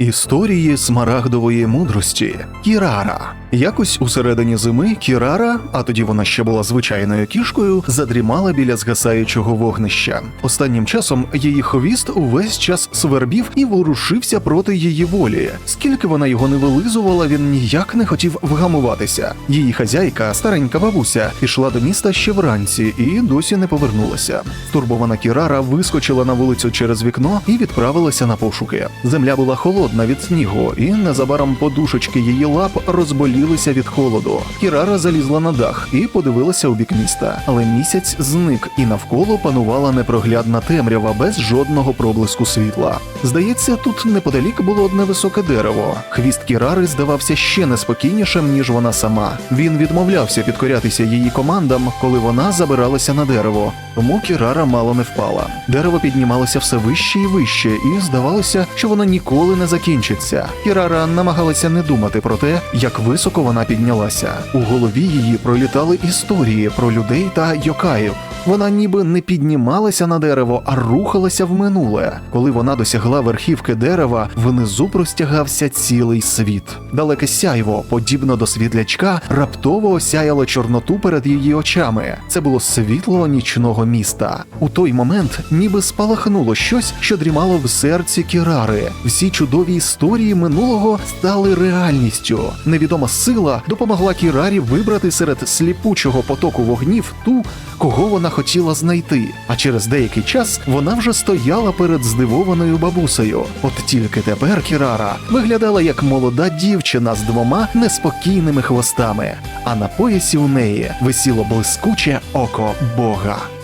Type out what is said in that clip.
Історії смарагдової мудрості Кірара. Якось у середині зими Кірара, а тоді вона ще була звичайною кішкою, задрімала біля згасаючого вогнища. Останнім часом її хвіст увесь час свербів і ворушився проти її волі. Скільки вона його не вилизувала, він ніяк не хотів вгамуватися. Її хазяйка, старенька бабуся, пішла до міста ще вранці і досі не повернулася. Турбована Кірара вискочила на вулицю через вікно і відправилася на пошуки. Земля була холодна від снігу, і незабаром подушечки її лап розболілися від холоду. Кірара залізла на дах і подивилася у бік міста. Але місяць зник, і навколо панувала непроглядна темрява без жодного проблиску світла. Здається, тут неподалік було одне високе дерево. Хвіст Кірари здавався ще неспокійнішим, ніж вона сама. Він відмовлявся підкорятися її командам, коли вона забиралася на дерево. Тому Кірара мало не впала. Дерево піднімалося все вище і вище, і здавалося, що воно ніколи не закінчиться. Кірара намагалася не думати про те, як високо вона піднялася. У голові її пролітали історії про людей та йокаїв. Вона ніби не піднімалася на дерево, а рухалася в минуле. Коли вона досягла верхівки дерева, внизу простягався цілий світ. Далеке сяйво, подібно до світлячка, раптово осяяло чорноту перед її очами. Це було світло нічного міста. У той момент ніби спалахнуло щось, що дрімало в серці Кірари. Всі чудові історії минулого стали реальністю. Невідома сила допомогла Кірарі вибрати серед сліпучого потоку вогнів ту, кого вона хотіла знайти. А через деякий час вона вже стояла перед здивованою бабусею. От тільки тепер Кірара виглядала як молода дівчина з двома неспокійними хвостами, а на поясі у неї висіло блискуче око Бога.